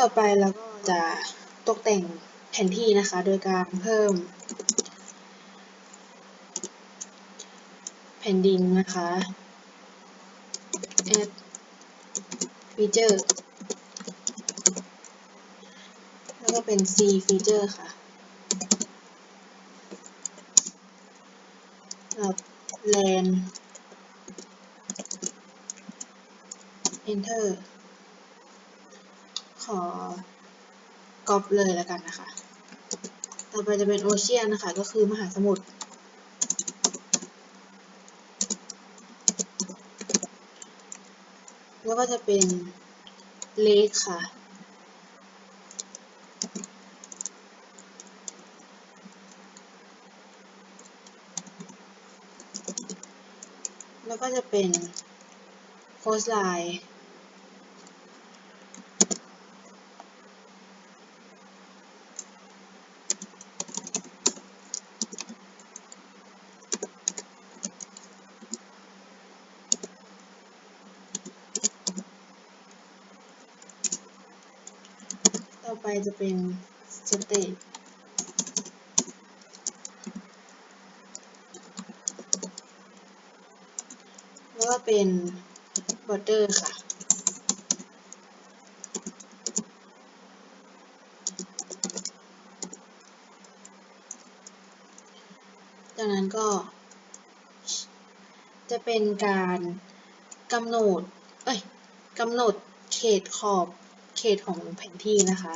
ต่อไปเราก็จะตกแต่งแผนที่นะคะ โดยการเพิ่ม แผ่นดินนะคะ add feature แล้วก็เป็น C feature ค่ะกับ land enter อก๊อปเลยแล้วกันนะคะ ต่อไปจะเป็นโอเชียนนะคะ ก็คือมหาสมุทร แล้วก็จะเป็นเลคค่ะ แล้วก็จะเป็นโคสไลน์ จะเป็นสเตทแล้วก็เป็น border ค่ะจากนั้นก็ จะเป็นการกำหนด เอ้ยกำหนดเขตขอบเขตของแผนที่นะคะ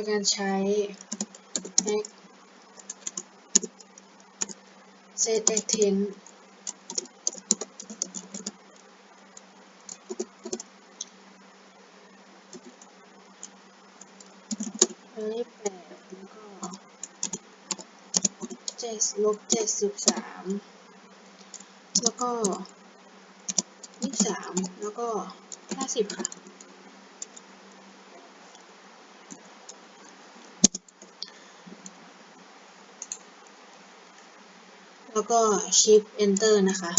ยการใช้ act set extend ร้อยแปดแล้วก็เจ็ดลบเจ็ดสิบสามแล้วก็ยี่สิบสามแล้วก็ห้าสิบค่ะ แล้วก็ shift enter นะคะ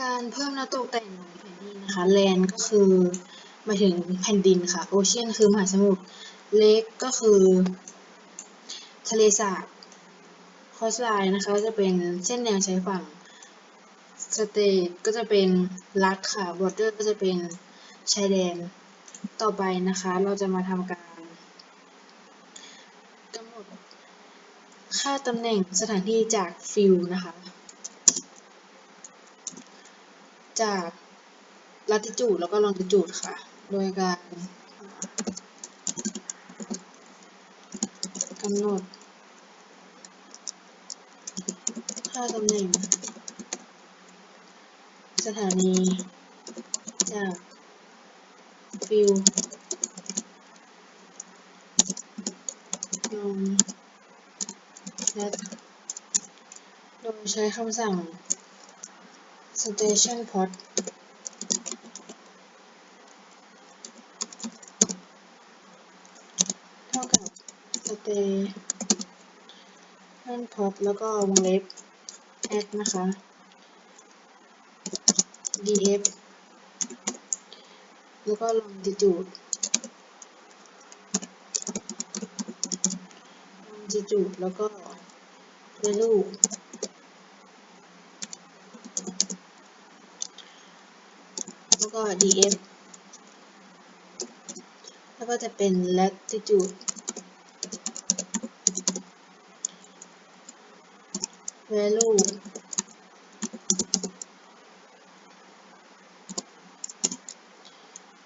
การเพิ่มและตกแต่งของแผ่นดินนะคะ land ก็คือมาถึงแผ่นดินค่ะ ocean คือมหาสมุทร lake ก็คือ ทะเลสาบ coastline นะคะก็จะเป็นเส้นแนวใชายฝั่ง state ก็จะเป็นรัฐค่ะ border ก็จะเป็นชายแดน ต่อไปนะคะเราจะมาทำการกำหนดค่าตำแหน่งสถานที่จาก field นะคะ จาก latitude แล้วก็ longitude ค่ะ โดยการกำหนด ค่าตำแหน่ง สถานี จาก field ลงและโดยใช้คำสั่ง station port เท่ากับ station port แล้วก็วงเล็บ add นะคะ df แล้วก็ longitude longitude แล้วก็ value แล้วก็ df แล้วก็จะเป็น latitude value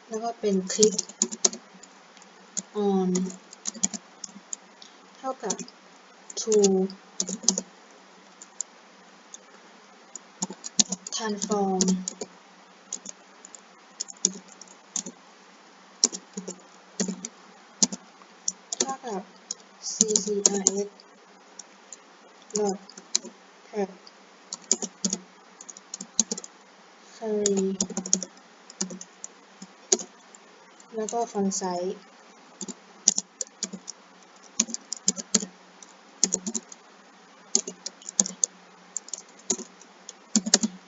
แล้วก็เป็น click on เท่ากับ to transform เท่ากับ ccrs dot ก็ font size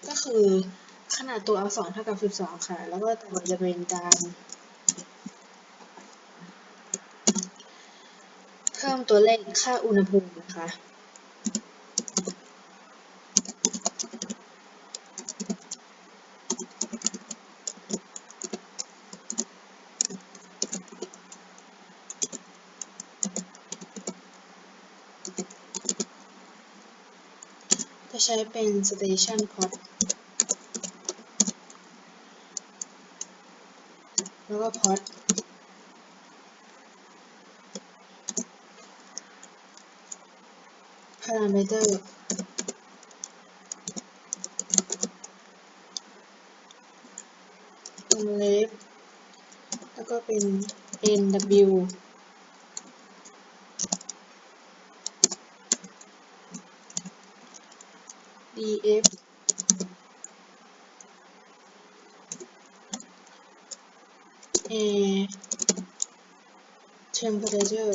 ก็คือขนาดตัวอักษรเท่ากับ 12 ค่ะ แล้วก็ต่อไปจะเป็นการเพิ่มตัวเลขค่าอุณหภูมินะคะ ใช้เป็น station port แล้วก็ port parameter วงเล็บแล้วก็เป็น nw df a temperature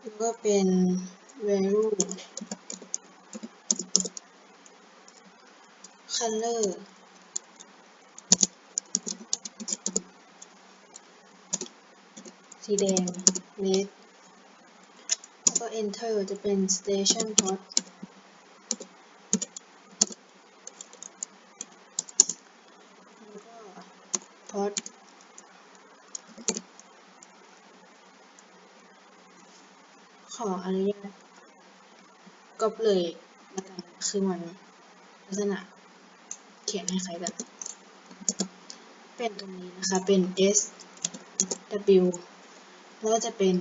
แล้วก็เป็น value color สีแดง red แล้วก็ enter จะเป็น station port แล้วก็ port ขออนุญาตก๊อปเลยแล้วกันคือมันลักษณะเขียนให้ใครกันเป็นตรงนี้นะคะ เป็น S W ก็จะเป็น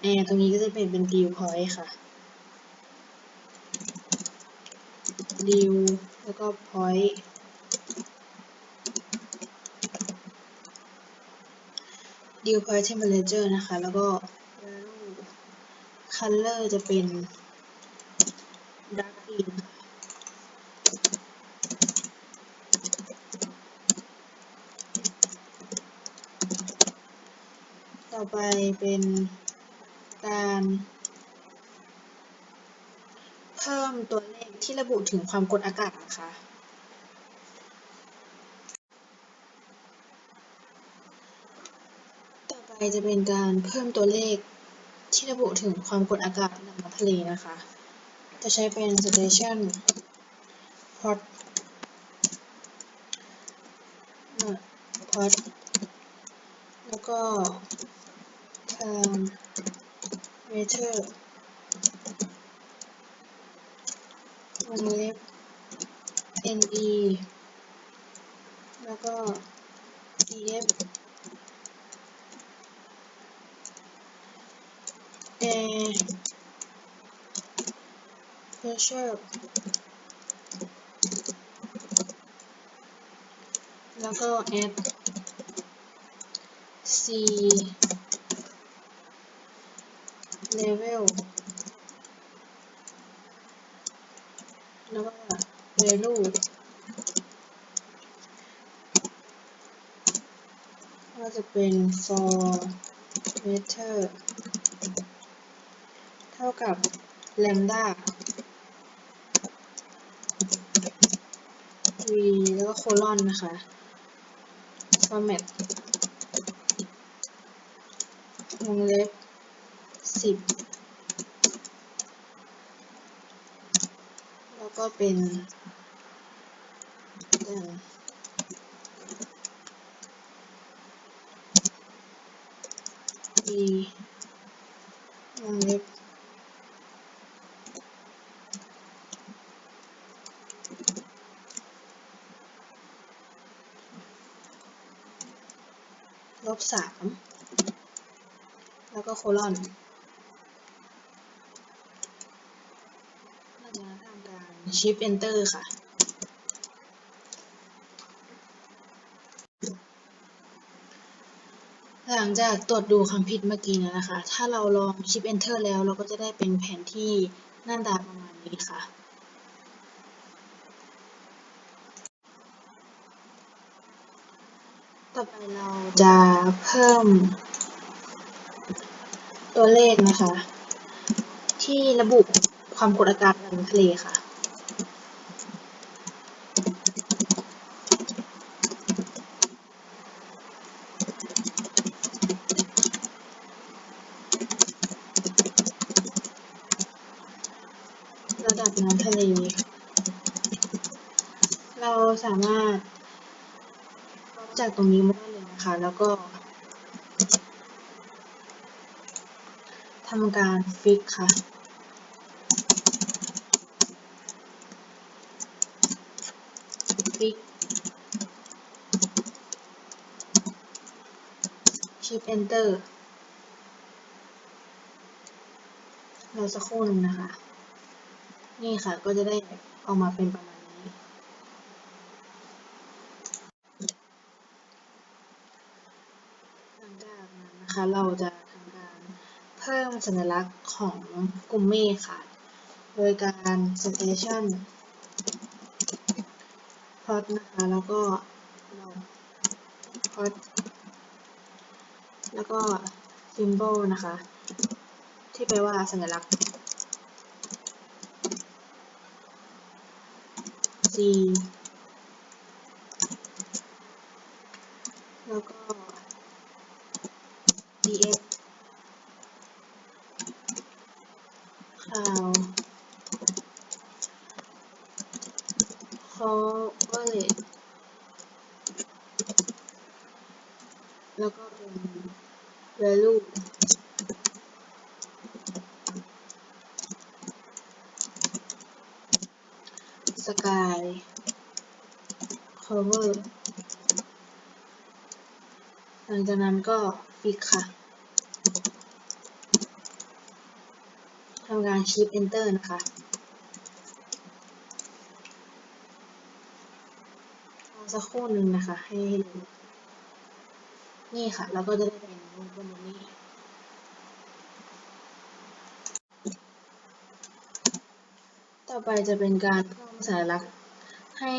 แอร์ตรงนี้ก็จะเป็นเป็น dew point ค่ะ dew แล้วก็ point dew point temperature นะคะ แล้วก็ value color จะเป็น dark green ค่ะ ไปเป็นการเพิ่มตัวเลขที่ระบุถึงความกดอากาศนะคะ ต่อไปจะเป็นการเพิ่มตัวเลขที่ระบุถึงความกดอากาศระดับน้ำทะเลนะคะ จะใช้เป็น station port port แล้วก็ parameter วงเล็บ ne แล้วก็ df air pressure แล้วก็ s, c level แล้วก็ value ก็จะเป็น for meter เท่ากับ lambda v แล้วก็โคลอนนะคะ format วงเล็บ สิบแล้วก็เป็นกัน v วงเล็บลบสามแล้วก็โคลอน Shift Enter ค่ะ หลังจากตรวจดูคำผิดเมื่อกี้นะนะคะ ถ้าเราลอง Shift Enter แล้วเราก็จะได้เป็นแผนที่หน้าตาประมาณนี้ค่ะต่อไปเราจะเพิ่มตัวเลขนะคะ ที่ระบุความกดอากาศในทะเลค่ะ ระดับน้ำทะเล เราสามารถลบจากตรงนี้มาได้เลยนะคะ แล้วก็ทำการฟิกค่ะฟิกชิป enter เราสักครู่หนึ่งนะคะ นี่ค่ะก็จะได้ออกมาเป็นประมาณนี้ หลังจากนั้นนะคะเราจะทำการเพิ่มสัญลักษณ์ของกลุ่มเมฆค่ะ โดยการ station plot นะคะ แล้วก็เรา plot แล้วก็ symbol นะคะ ที่แปลว่าสัญลักษณ์ C แล้วก็ df ข่าว coverage แล้วก็เป็น value sky cover หลังจากนั้นก็ฟิกค่ะทำการชิป enter นะคะรอสักครู่หนึ่งนะคะ ให้ดูนี่ค่ะ แล้วก็จะได้เป็นวงกลมแบบนี้ ต่อไปจะเป็นการเพิ่มสัญลักษณ์ให้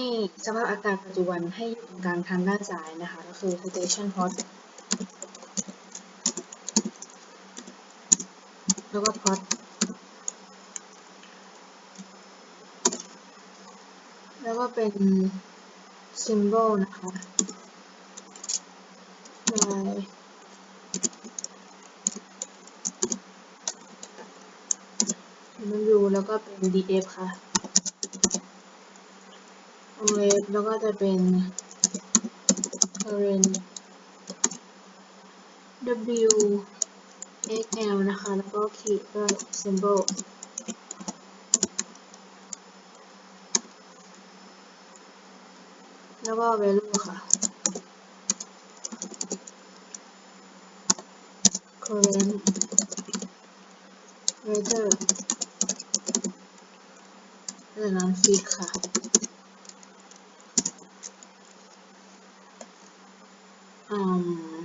สภาพอากาศปัจจุบันให้อยู่ตรงกลางทางด้านซ้ายนะคะ ก็คือ station plot แล้วก็ plot แล้วก็เป็น symbol นะคะ y มันอยู่ แล้วก็เป็น df ค่ะ of แล้วก็จะเป็น current w xl นะคะ แล้วก็ขีดด้วย symbol แล้วก็ value ค่ะ current weather จากนั้น fix ค่ะ อืม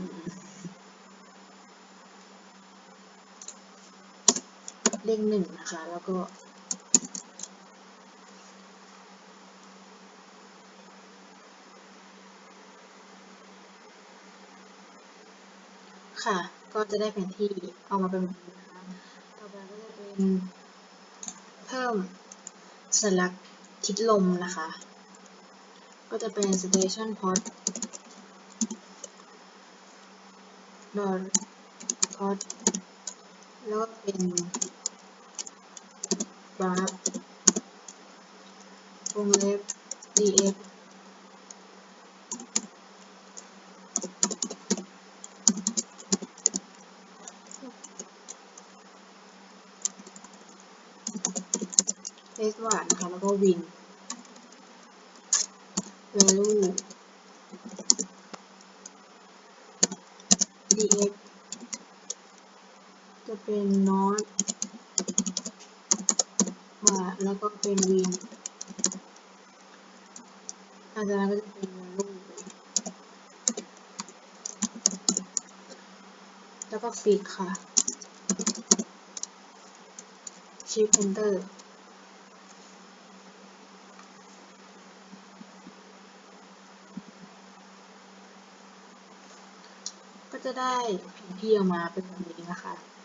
เลขหนึ่งนะคะ แล้วก็ค่ะ ก็จะได้แผนที่เอามาเป็นแบบนี้นะคะ ต่อไปก็จะเป็นเพิ่ม สัญลักษณ์ทิศลมนะคะ ก็จะเป็น station plot dot plot แล้วก็เป็น graph วงเล็บ df เ s หวานนะคะ แล้วก็ win value df จะเป็น not หวาแล้วก็เป็น win หลังจากนั้นก็จะเป็น value แล้วก็ฟิกค่ะ Shift Enter จะได้แผนที่ออกมาเป็นแบบนี้นะคะ